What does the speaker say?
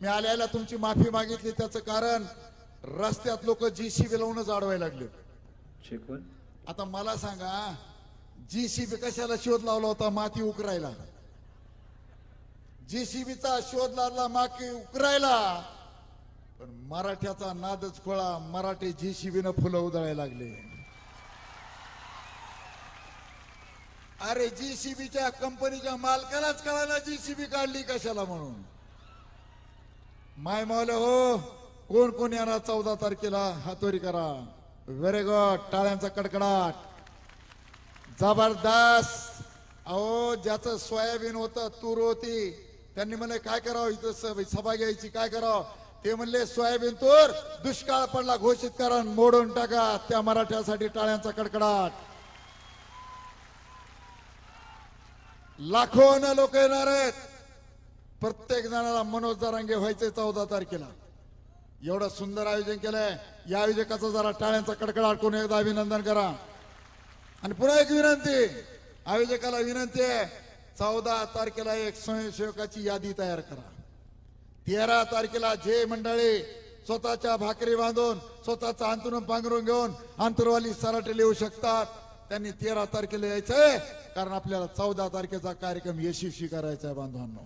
मी आल्याला तुमची माफी मागितली त्याचं कारण रस्त्यात लोक जीसीबी लावूनच अडवायला लागले. शिकवण आता मला सांगा जीसीबी कशाला शोध लावला होता माती उकरायला? जीसीबीचा शोध लावला माती उकरायला. पण मराठ्याचा नादच खोळा मराठी जीसीबीनं फुलं उधळायला लागले. अरे जीसीबीच्या कंपनीच्या मालकालाच कळायला जीसीबी काढली कशाला म्हणून? माय मावले हो कोण कोण येणार चौदा तारखेला हातोरी करा. व्हेरी गुड टाळ्यांचा कडकडाट. जबरदस्त. अहो ज्याचं सोयाबीन होतं तूर होती. त्यांनी म्हणले काय करावं इथं स- सभा घ्यायची काय करावं? ते म्हणले सोयाबीन तूर दुष्काळ पडला घोषित करा मोडून टाका. त्या मराठ्यासाठी टाळ्यांचा कडकडाट. लाखोनं लोक येणार आहेत. प्रत्येक जणाला मनोज जरांगे व्हायचे चौदा तारखेला. एवढं सुंदर आयोजन केलंय. या आयोजकाचं जरा टाळ्यांचा कडकडाट करून एकदा अभिनंदन करा. आणि पुन्हा एक विनंती. आयोजकाला विनंती आहे चौदा तारखेला एक स्वयंसेवकाची यादी तयार करा. तेरा तारखेला जे मंडळी स्वतःच्या भाकरी बांधून स्वतःचा अंतरून पांघरून घेऊन अंतरवाली सराटे लिहू शकतात. त्यांनी तेरा तारखेला यायचंय कारण आपल्याला चौदा तारखेचा कार्यक्रम यशस्वी करायचा आहे बांधवांनो.